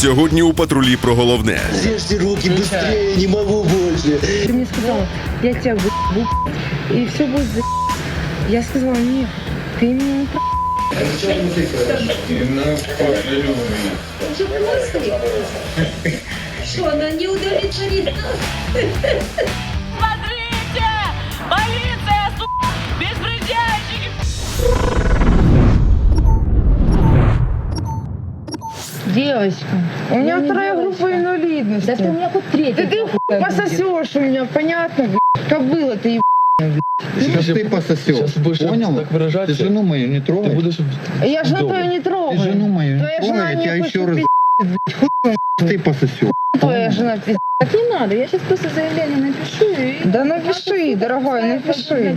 Сьогодні у патрулі про головне. Режьте руки быстрее, не могу больше. Ты мне сказала, я тебя выебу, и все будет за... Я сказала, нет, ты меня не про... Что, она не удовлетворит Смотрите! Полиция, Девочка, у меня вторая девочка. группа инвалидности. Да ты у меня хоть третий. Да ты хуй пососешь у меня, понятно, блядь. Кобыла ты еб... Сейчас ты пососешь. Сейчас будешь Понял? так выражаться. Ты жену мою не Ты трогай. будешь... Я жену твою не Ты трогаю. жену мою не Твоя трогай, я тебя еще раз ты пососешь. Твоя жена пиздец. Так не надо, я сейчас просто заявление напишу и... Да напиши, дорогая, напиши.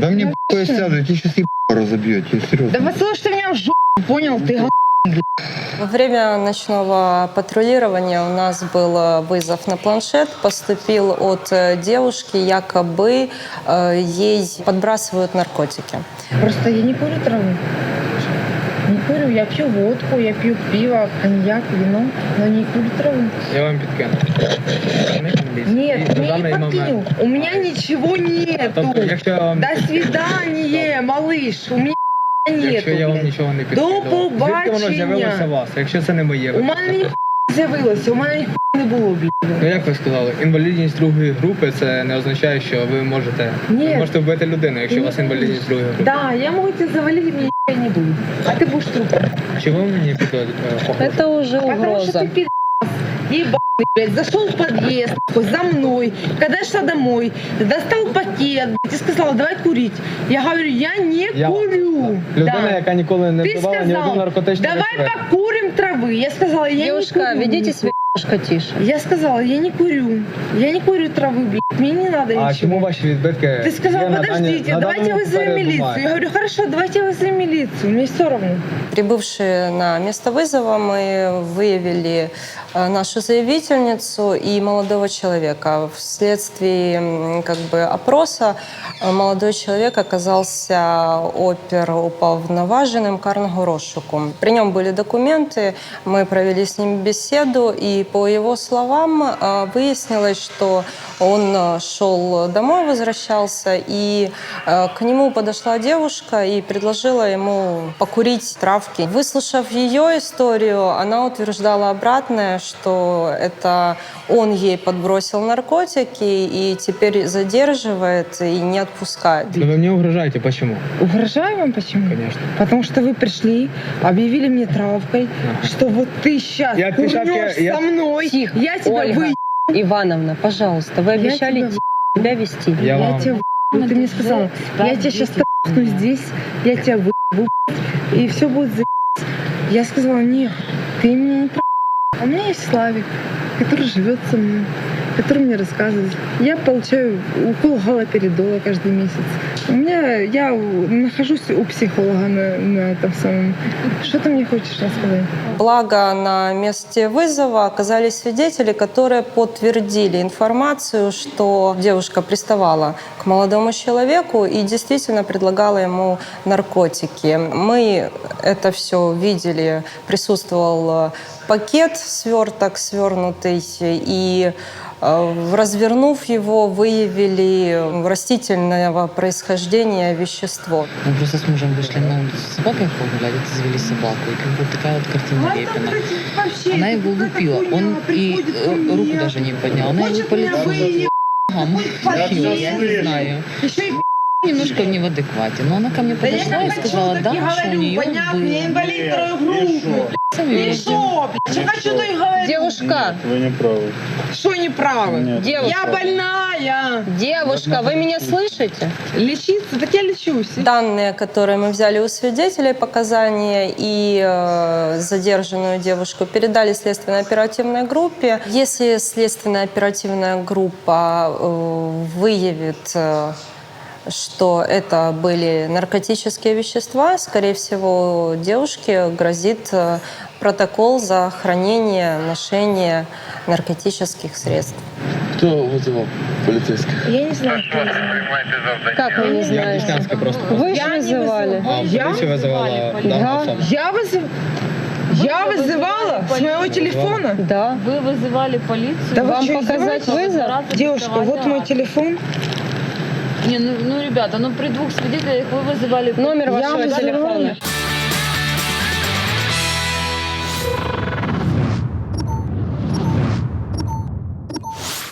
Да мне похуй сяду, я тебе сейчас и разобьете, серьезно. Да послушай ты меня в жопу, понял? Ты. Во время ночного патрулирования у нас был э, вызов на планшет, поступил от э, девушки, якобы э, ей подбрасывают наркотики. Просто я не курю траву. Не курю, я пью водку, я пью пиво, коньяк, вино, но не курю траву. Я вам підкину. Нет, мне не подкинул. У меня ничего нету. До свидания, малыш. У меня нету. якщо я вам блядь. нічого не До підкидав, звідки воно побачення. з'явилося у вас, якщо це не моє? У мене ніхуя не з'явилося, у мене ніхуя не було, блядь. Ну як ви сказали, інвалідність другої групи це не означає, що ви можете, Ні. ви можете вбити людину, якщо у вас Ні. інвалідність другої групи. Да, я могу тебя завалить, мне нихуя не будет. А ты будешь трупом. Чого ви мені підходите? Это уже Потому что угроза. ты пи***ц, ебаный, блядь, зашел в подъезд нахуй, за мной, когда я шла домой, достал пакет, блядь, и сказал, давай курить. Я говорю, я не Я- курю. Людина, Да. яка ніколи не Ты вживала ні одного сказал, наркотичного давай речовини. покурим травы. Я сказала, я Девушка, не курю. ведите себя немножко тише. Я сказала, я не курю. Я не курю травы, блядь, мне не надо А ничего. чому ваші відбитки? Ты сказал, є на дані- подождите, на давайте даному вызовем папері милицию. бумаги? Я говорю, хорошо, давайте вызовем милицию, мне все равно. Прибывшие на место вызова, мы выявили э, нашу заявительницу и молодого человека. Вследствие как бы, опроса э, молодой человек оказался оперуповноваженным карного розшуку. При нем были документы, мы провели с ним беседу, и по его словам э, выяснилось, что он э, шел домой, возвращался, и э, к нему подошла девушка и предложила ему покурить травки. Выслушав ее историю, она утверждала обратное, что это он ей подбросил наркотики и теперь задерживает и не отпускает. Ну ви мені угрожаєте, почему? Угрожаю вам почему? Конечно. Потому что вы пришли, объявили мне травкой, что вот ты сейчас Я курнешь я- со мной, Тихо, я тебя Ольга. вы... Ивановна, пожалуйста, вы обещали тебя себя вести. Я Я вам... тебя вы- ты мне сказала, я тебя сейчас трахну здесь, я тебя выебу, и все будет за Я сказала, нет, ты меня не. А у меня есть Славик, который живет со мной, который мне рассказывает. Я получаю укол галоперидола каждый месяц. Меня, я нахожусь у психолога на, на этом самом. Что ты мне хочешь рассказать? Благо на месте вызова оказались свидетели, которые подтвердили информацию, что девушка приставала к молодому человеку и действительно предлагала ему наркотики. Мы это все видели, присутствовал пакет, сверток свернутый, и развернув его, выявили растительного происхождения вещество. Мы просто с мужем вышли на улицу с собакой погулять, завели собаку. И как бы такая вот картина Репина. Она его лупила. Он и э, руку даже не поднял. Она его по лицу. Ага, я не знаю. Еще и немножко не в адеквате. Но она ко мне подошла и сказала, да, что у нее было. инвалид второй группы. Видите. Что, блядь, я хочу то и говорить. Девушка, Вы не правы. Что не правы? девушка, Я больная. девушка, вы меня слышите? Лечиться? Так я лечусь. Данные, которые мы взяли у свидетелей, показания и э, задержанную девушку передали следственно-оперативной группе. Если следственно-оперативная группа э, выявит, э, что это были наркотические вещества, скорее всего, девушке грозит э, протокол за хранение, ношение наркотических средств. Кто вызывал полицейских? Я не знаю, кто. Как вы не Я знаете? Деснянська просто. Вы Я же вызывали. А Я? дану особу. Я вызыв... Я вызывала с моего телефона? Да. Вы вызывали полицию? Да вы Вам показать вызов? Девушка, вот мой телефон. Не, ну, ну, ребята, ну при двух свидетелях вы вызывали... Номер вашего вызывала. телефона.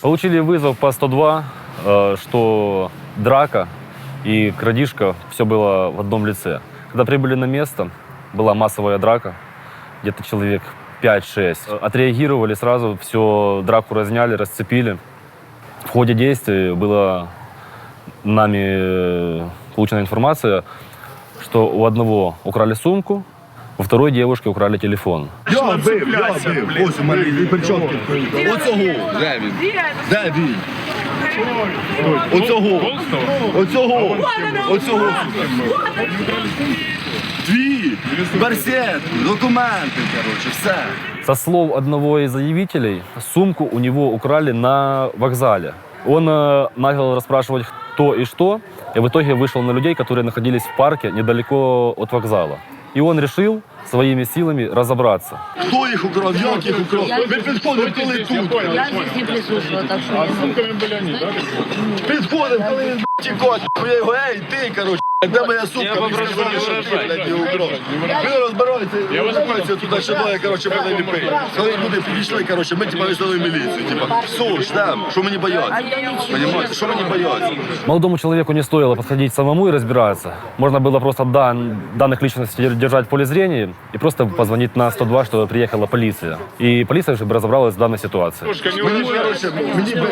Получили вызов по 102, э, что драка и крадишка, все было в одном лице. Когда прибыли на место, была массовая драка, где-то человек 5-6. Отреагировали сразу, все, драку разняли, расцепили. В ходе действий была нами э, получена информация, что у одного украли сумку, у второй девушки украли телефон. Я бив, я бив. Ось у мене і перчатки. Оцього. Де він? Де він? Оцього. Оцього. Оцього. Твій. Барсет. Документи, коротше, все. Со слов одного из заявителей, сумку у него украли на вокзале. Он э, начал расспрашивать, кто и что, и в итоге вышел на людей, которые находились в парке недалеко от вокзала. И он решил своими силами разобраться. Хто їх украв? Як їх украв? Ви підходимо, коли тут. Я здесь не присутствовала, так что я не знаю. Підходимо, коли він тікать. Я його, ей, ти, коротше. Де моя сумка? Мені сказали, що ти, блядь, її украв. Ми розбиралися, розбиралися туди, ще двоє, коротше, мене ліпили. Коли люди підійшли, коротше, ми типа вийшли в міліцію. Типа, все, ждем, що мені бояться? Понимаете, що мені бояться? Молодому человеку не стоило подходить самому и разбираться. Можно было просто дан- данных личностей держать в поле зрения и просто позвонить на 102, что приехала полиция. И полиция уже бы разобралась в данной ситуации. Мені, коротше, мені би,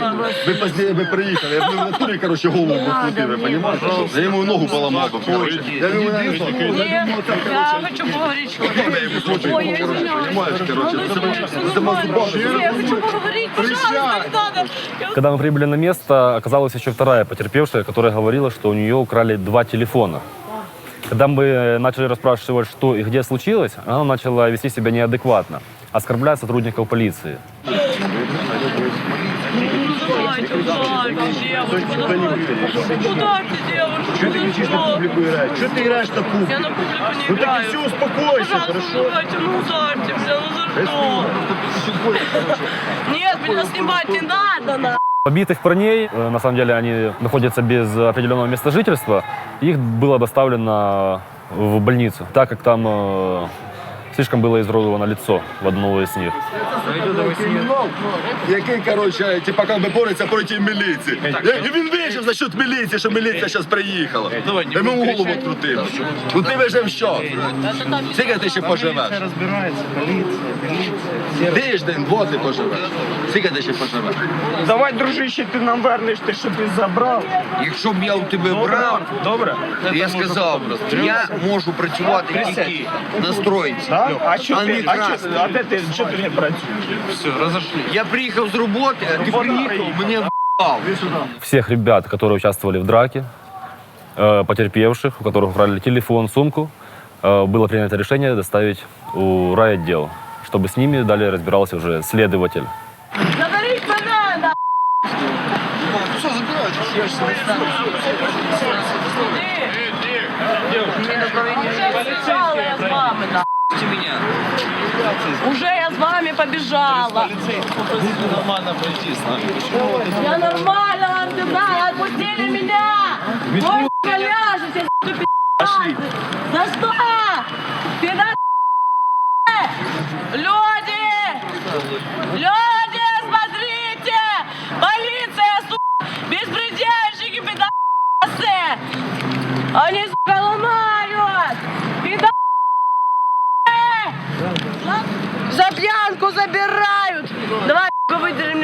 ви пізніше би приїхали, я б в натурі, коротше, голову покрутив, ви розумієте? Я йому ногу поламав би, коротше. Я йому не знаю. Я хочу поговорить, что Я йому кусочок, коротше, розумієш, коротше, це мені- це мазубати. Я хочу поговорить, пожалуйста, не надо. Когда мы прибыли на место, оказалась еще вторая потерпевшая, которая говорила, что у нее украли два телефона. Когда мы начали расспрашивать, что и где случилось, она начала вести себя неадекватно, оскорблять сотрудников полиции. Нет, меня снимать не надо, на. Побитых парней, э, на самом деле они находятся без определенного места жительства, их было доставлено в больницу, так как там э, слишком было изуродовано лицо в одного из них. Який, коротше, типа, как би бореться проти міліції. Я- І він вижив за счет міліції, що міліція зараз приїхала. Йому голову відкрутив. Ну ти вижив що? Скільки ти ще поживеш? Тиждень, два ти поживеш. Скільки ти ще поживеш? Давай, дружище, ти нам вернеш те, що ти забрав. Якщо б я у тебе брав, Добре? я сказав просто, я можу працювати тільки на стройці. Так? А що А не ти? А, що, красти. а де ти? Що ти не працюєш? Я приїхав з роботи, а ти приїхав, мене в***ав. Всех ребят, которые участвовали в драке, э, потерпевших, у которых украли телефон, сумку, э, было принято решение доставить у райотдел, чтобы с ними далее разбирался уже следователь. Заберіть мене, на. Уже побежала я с вами, на. Уже я с вами побежала. Я нормально отдыхала, отпустили меня. Вы сука, ляжете, сука, пи***цы. За что? Пидор... Люди! Люди, смотрите! Полиция, сука! Беспредельщики,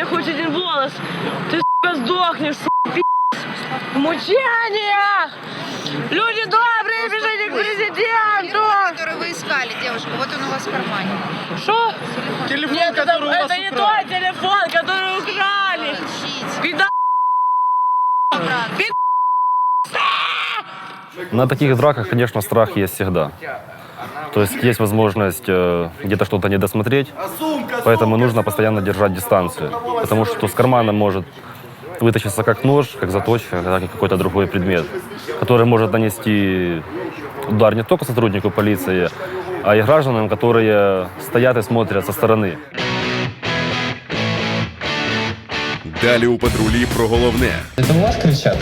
мне хоть один волос! Ты, сука, сдохнешь, сука, пи***ц! В мучениях! Люди добрые, бежите к президенту! который вы искали, девушка, вот он у вас в кармане. Что? Телефон, Нет, это, который у вас это не твой телефон, который украли! Пидор! На таких драках, конечно, страх есть всегда. То есть есть возможность э, где-то что-то не досмотреть, поэтому нужно постоянно держать дистанцию. Потому что с кармана может вытащиться как нож, как заточка, так и какой-то другой предмет, который может нанести удар не только сотруднику полиции, а и гражданам, которые стоят и смотрят со стороны. Далі у патрулі про головне. Это у вас кричат?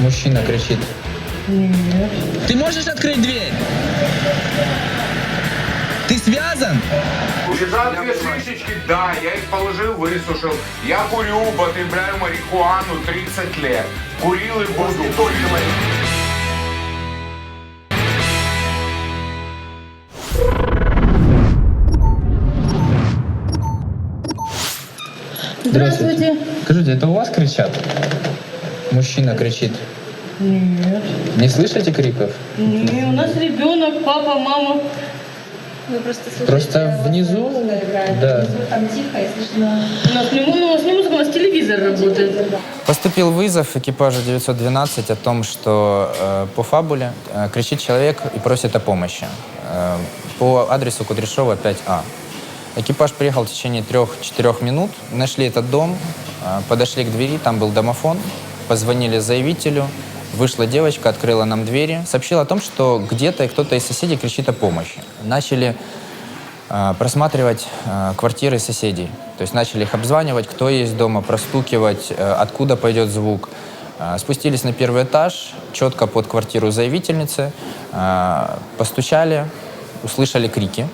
Мужчина кричит. Нет. Ты можешь открыть дверь? Связан? Лежат две шишечки, да, я их положил, высушил. Я курю, употребляю марихуану 30 лет. Курил и буду. Курил. Здравствуйте. Скажите, это у вас кричат? Мужчина кричит. Нет. Не слышите криков? Не, у нас ребенок, папа, мама. Вы просто слушаете. Просто внизу, да. Там тихо, и слышно. У нас не, ну, у нас не музыка, у нас телевизор работает. Поступил вызов экипажа 912 о том, что э, по фабуле э, кричит человек и просит о помощи. Э, по адресу Кудряшова 5А. Экипаж приехал в течение трех-четырех минут, нашли этот дом, э, подошли к двери, там был домофон, позвонили заявителю, вышла девочка, открыла нам двери, сообщила о том, что где-то кто-то из соседей кричит о помощи. Начали э, просматривать э, квартиры соседей. То есть начали их обзванивать, кто есть дома, простукивать, э, откуда пойдет звук. Э, Спустились на первый этаж, четко под квартиру заявительницы, э, постучали, услышали крики.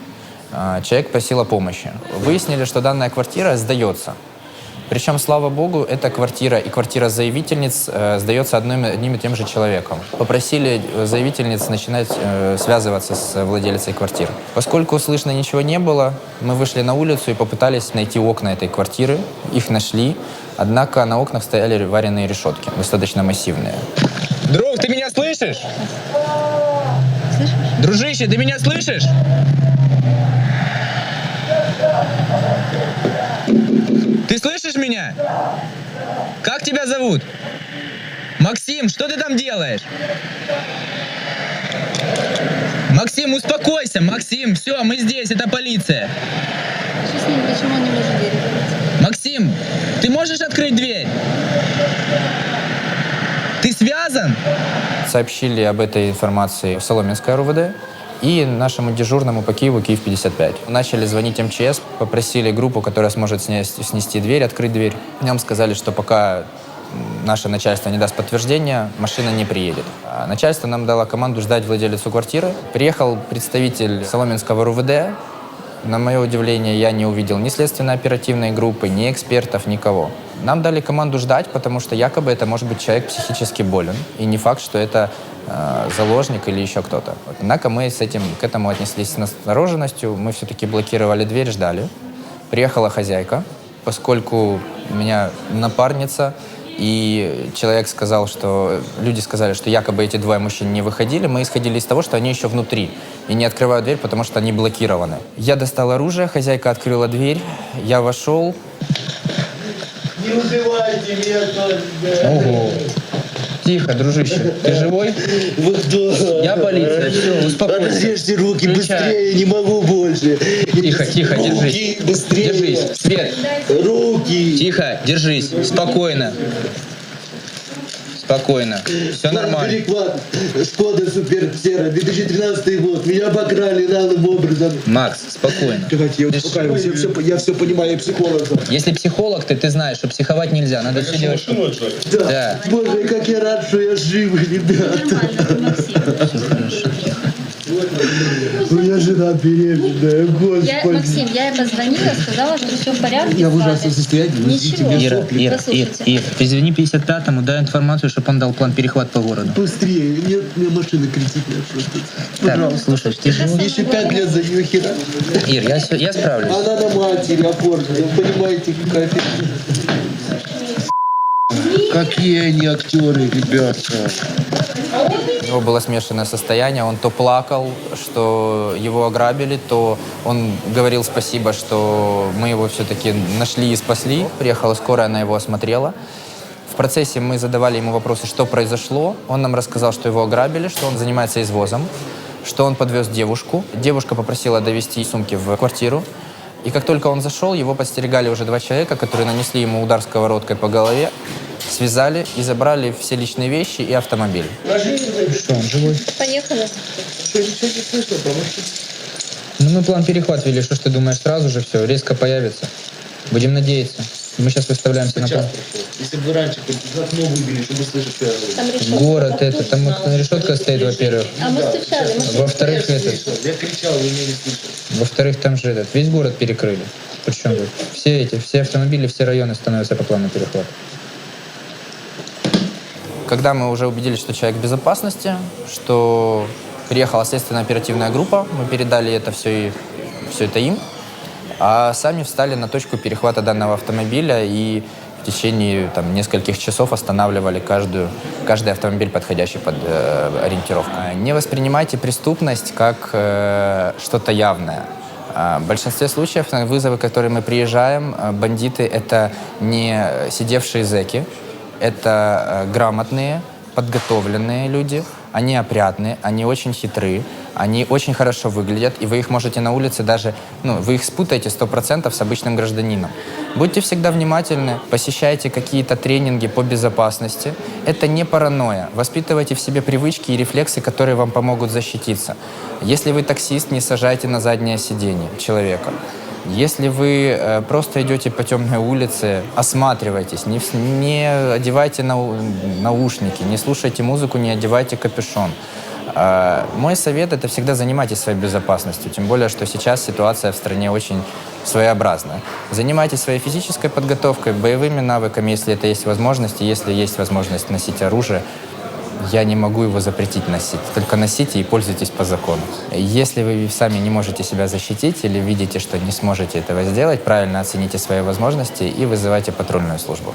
Э, Человек просил о помощи. Выяснили, что данная квартира сдается. Причем, слава богу, эта квартира и квартира заявительниц э, сдается одним, одним и тем же человеком. Попросили э, заявительниц начинать э, связываться с владельцей квартир. Поскольку слышно ничего не было, мы вышли на улицу и попытались найти окна этой квартиры. Их нашли, однако на окнах стояли вареные решетки, достаточно массивные. Друг, ты меня слышишь? Дружище, ты меня слышишь? Ты слышишь меня? Как тебя зовут? Максим, что ты там делаешь? Максим, успокойся, Максим, все, мы здесь, это полиция. Что с ним? Почему он не может дверь открыть? Максим, ты можешь открыть дверь? Ты связан? Сообщили об этой информации в Соломенское РУВД и нашему дежурному по Киеву Киев 55. Начали звонить МЧС, попросили группу, которая сможет снести, снести дверь, открыть дверь. Нам сказали, что пока наше начальство не даст подтверждения, машина не приедет. А начальство нам дало команду ждать владелицу квартиры. Приехал представитель Соломенского РУВД. На мое удивление, я не увидел ни следственно-оперативной группы, ни экспертов, никого. Нам дали команду ждать, потому что якобы это может быть человек психически болен. И не факт, что это э, заложник или еще кто-то. Вот. Однако мы с этим, к этому отнеслись с настороженностью. Мы все-таки блокировали дверь, ждали. Приехала хозяйка, поскольку у меня напарница, и человек сказал, что люди сказали, что якобы эти двое мужчин не выходили. Мы исходили из того, что они еще внутри и не открывают дверь, потому что они блокированы. Я достал оружие, хозяйка открыла дверь, я вошел. Не убивайте меня, Ого. Тихо, дружище, ты живой? Вы кто? Я полиция, все, успокойся. Разрежьте руки быстрее, не могу больше. Тихо, тихо, руки, держись. быстрее. Держись. Свет. Руки. Тихо, держись. Спокойно. Спокойно. Все нормально. Переклад. Шкода Супер Сера, 2013 год. Меня обокрали налым образом. Макс, спокойно. Давайте, я успокаиваюсь, я все, я все понимаю, я психолог. Если психолог ты, ты знаешь, что психовать нельзя. Надо все делать. что- Да. Да. Боже, как я рад, что я жив, ребята. Нормально, Максим. Я меня жена беременная, Я, Максим, я ей позвонила, сказала, что все в порядке. Я в ужасном состоянии, Ничего. Ира, Ира, Ира. Ира, позвони 55-му, дай информацию, чтобы он дал план перехват по городу. Быстрее, нет, у меня машина критичная просто. Так, слушай, ты же... Мне еще пять лет за нее хера. Ир, я, я справлюсь. Она на матери оформлена, вы понимаете, какая фигня. Какие они актеры, ребята. У него было смешанное состояние. Он то плакал, что его ограбили, то он говорил спасибо, что мы его все-таки нашли и спасли. Приехала скорая, она его осмотрела. В процессе мы задавали ему вопросы, что произошло. Он нам рассказал, что его ограбили, что он занимается извозом, что он подвез девушку. Девушка попросила довести сумки в квартиру. И как только он зашел, его подстерегали уже два человека, которые нанесли ему удар сковородкой по голове, связали и забрали все личные вещи и автомобиль. Что, он живой? Поехали. Ну, мы план перехват ввели. Что ж ты думаешь, сразу же все, резко появится? Будем надеяться. Мы сейчас выставляемся на план. Если бы раньше хоть окно выбили, чтобы слышать, что я говорю. Город это, там вот решетка стоит, во-первых. А мы стучали. Во-вторых, этот, Я кричал, вы меня не слышали. во-вторых, там же этот, весь город перекрыли. Причем тут все эти, все автомобили, все районы становятся по плану перехвата. Когда мы уже убедились, что человек в безопасности, что приехала следственная оперативная группа, мы передали это все, и, все это им, а сами встали на точку перехвата данного автомобиля и в течение там, нескольких часов останавливали каждую, каждый автомобиль, подходящий под э, ориентировку. А Не воспринимайте преступность как э, что-то явное. А В большинстве случаев на вызовы, которые мы приезжаем, э, бандиты — это не сидевшие зэки, это э, грамотные, подготовленные люди, они опрятные, они очень хитрые, они очень хорошо выглядят, и вы их можете на улице даже, ну, вы их спутаете 100% с обычным гражданином. Будьте всегда внимательны, посещайте какие-то тренинги по безопасности. Это не паранойя. Воспитывайте в себе привычки и рефлексы, которые вам помогут защититься. Если вы таксист, не сажайте на заднее сиденье человека. Если вы э, просто идете по темной улице, осматривайтесь, не, не одевайте нау- наушники, не слушайте музыку, не одевайте капюшон. Э, мой совет – это всегда занимайтесь своей безопасностью, тем более, что сейчас ситуация в стране очень своеобразная. Занимайтесь своей физической подготовкой, боевыми навыками, если это есть возможность, и если есть возможность носить оружие, я не могу его запретить носить. Только носите и пользуйтесь по закону. Если вы сами не можете себя защитить или видите, что не сможете этого сделать, правильно оцените свои возможности и вызывайте патрульную службу.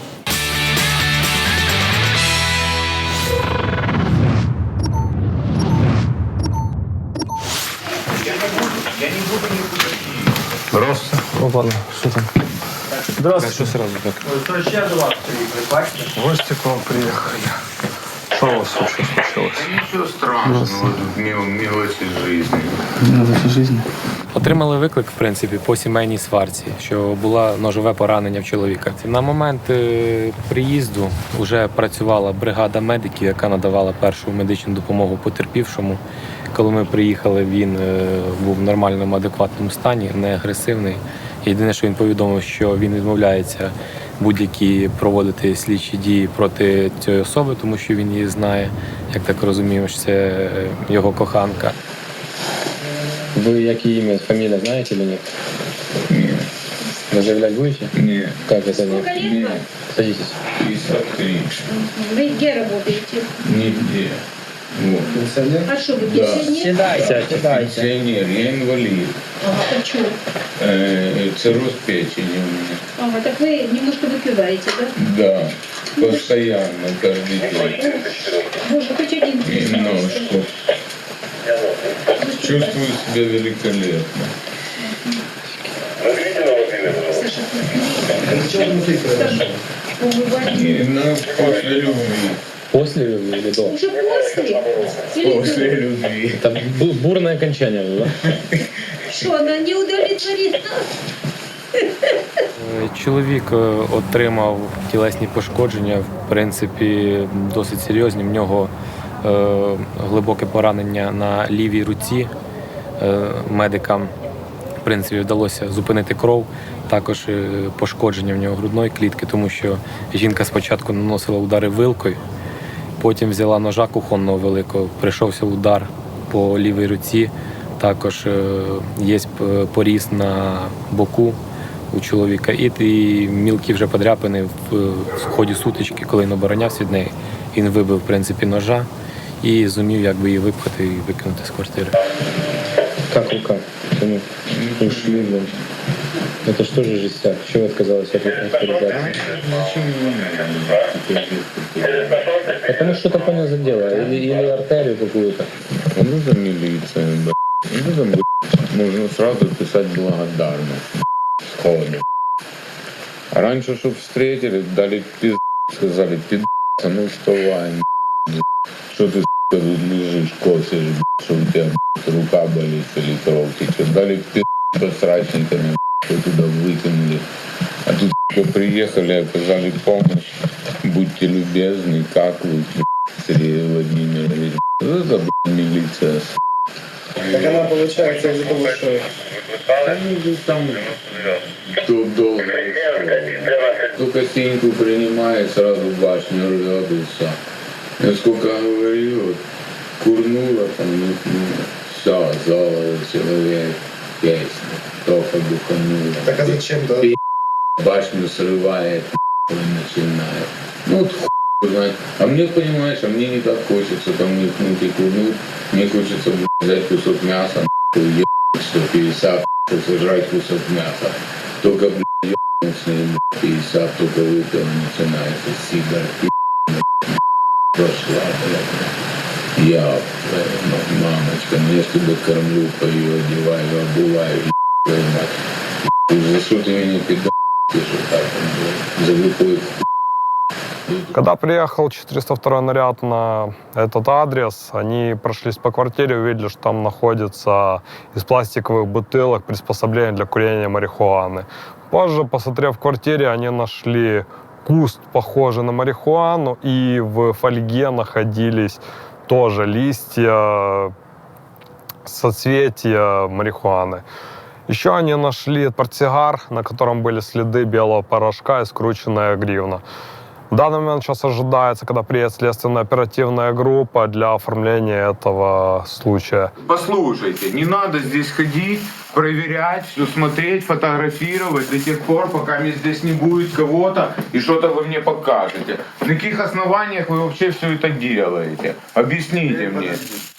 Здравствуйте. Опа, что там? Здравствуйте. Что сразу так? Гости к вам приехали. Что у вас вообще случилось? Ничего страшного, мил, милость из жизни. жизни. Отримали виклик, в принципі, по сімейній сварці, що було ножове поранення в чоловіка. На момент е, приїзду вже працювала бригада медиків, яка надавала першу медичну допомогу потерпівшому. Коли ми приїхали, він е, був в нормальному, адекватному стані, не агресивний. Єдине, що він повідомив, що він відмовляється будь-які проводити слідчі дії проти цієї особи, тому що він її знає. Як так розуміємо, що це е, його коханка. Вы як ее имя, фамилия знаете или нет? Нет. Вы заявлять будете? Нет. Как это нет? Сколько лет вам? Садитесь. 53. Вы где работаете? Нигде. Вот. А что, вы Да. пенсионер? Сядьте. Пенсионер, я инвалид. Ага, почему? Э, цирроз печени у меня. Ага, так вы немножко выпиваете, да? Да. Постоянно, каждый день. Боже, хоть один Немножко. Чувствую себя великолепно. Саша, Побывали. И, ну, после любви. После или до? Уже после? После любви. Это бу- бурное окончание, да? Что, она не удовлетворена? Е, Чоловік е, отримав тілесні пошкодження, в принципі, досить серйозні. В нього е, глибоке поранення на лівій руці. Е, медикам в принципі, вдалося зупинити кров. Також е, пошкодження в нього грудної клітки, тому що жінка спочатку наносила удари вилкою, потім взяла ножа кухонного великого, прийшовся удар по лівій руці, Також е, є п- поріз на боку у чоловіка, і, і мілкі вже подряпини в, в ході сутички, коли він оборонявся від неї. Він вибив в принципі ножа і зумів якби її випхати і викинути з квартири. Как рука? Почему? Ушли, блин. Это что же жестяк? Чего отказалась от? Это мы что-то понял за дело. Или, или артерию какую-то. Ну за милиция, б***ь. Ну за, б***ь, Можно сразу писать благодарность. Сходу. А раньше, чтоб встретили, дали пиз... Сказали, пиз... ну вставай, б***ь. Что ты, тут лежишь, косишь, что у тебя рука болит или кровь течет. Дали пиз... посрачниками, б***ь, туда выкинули. А тут, приехали, оказали помощь. Будьте любезны, как вы, Сергей Владимирович. Это, милиция, с***. Так она получается из-за того, что... Они там кто долго Только синьку принимает, сразу башню рвет и все. Я сколько говорил, курнула там, ну, ну, все, золото человек, песня, только духанула. Так а зачем, да? Башню срывает, начинает. Ну, вот хуй знает. А мне, понимаешь, а мне не так хочется там нюхнуть и курнуть. Мне хочется блядь, взять кусок мяса, нахуй, что 50, нахуй, сожрать кусок мяса. Только, блядь, блядь, 50, только выпил, начинается сигар, пи***, блядь, блядь. Я, блядь, мамочка, ну я ж тебя кормлю, пою, одеваю, обуваю, мать. За что ты меня пидал, Когда приехал 402 наряд на этот адрес, они прошлись по квартире, увидели, что там находится из пластиковых бутылок приспособление для курения марихуаны. Позже, посмотрев в квартире, они нашли куст, похожий на марихуану, и в фольге находились тоже листья, соцветия марихуаны. Еще они нашли портсигар, на котором были следы белого порошка и скрученная гривна. В данный момент сейчас ожидается, когда приедет следственная оперативная группа для оформления этого случая. Послушайте, не надо здесь ходить, проверять, все смотреть, фотографировать до тех пор, пока мне здесь не будет кого-то и что-то вы мне покажете. На каких основаниях вы вообще все это делаете? Объясните мне.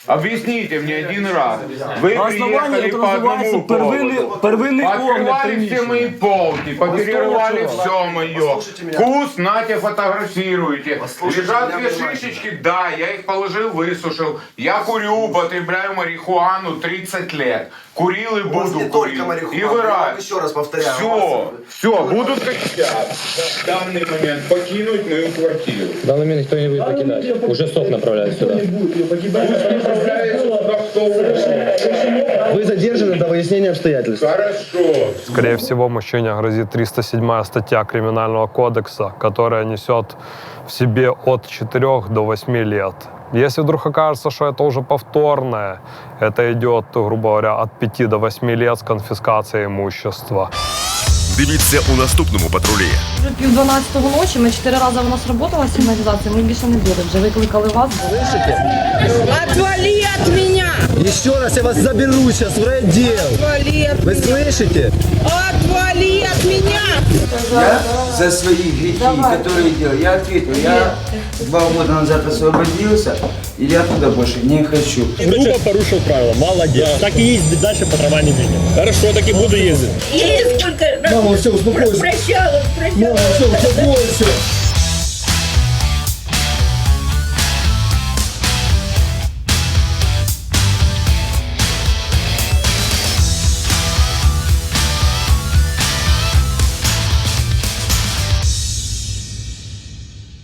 Объясните мне один раз. Вы На основании приехали это по называется одному первинный- поводу. первинный огляд Открывали все приміщення. мои полки, поперерывали все мое. Вкус, нате, фотографируйте. Лежат две шишечки, да, я их положил, высушил. Я курю, употребляю марихуану 30 лет. Курил и буду курить. И вырать. Еще раз повторяю. Все, все, будут как сейчас. В данный момент покинуть мою квартиру. В данный момент никто не будет покидать. Уже СОК направляет сюда. Вы задержаны до выяснения обстоятельств. Хорошо. Скорее всего, мужчине грозит 307 статья Криминального кодекса, которая несет в себе от 4 до 8 лет. Если вдруг окажется, что это уже повторное, это идет, грубо говоря, от 5 до 8 лет с конфискацией имущества. Дивіться у наступному патрулі. Вже пів 12 ночі, ми чотири рази у нас працювала сигналізація, ми більше не були. Вже викликали вас. Отвали от меня! Еще раз я вас заберу сейчас в райотдел. Отвали от Вы слышите? Отвали от меня! Я за свои грехи, которые делал, я ответил. Я два года назад освободился, и я туда больше не хочу. Грубо порушил правила, молодец. Так и ездить дальше по трамвайной линии. Хорошо, так и буду ездить. И сколько раз Мама, все, успокойся. прощала, прощала. Мама, все, успокойся.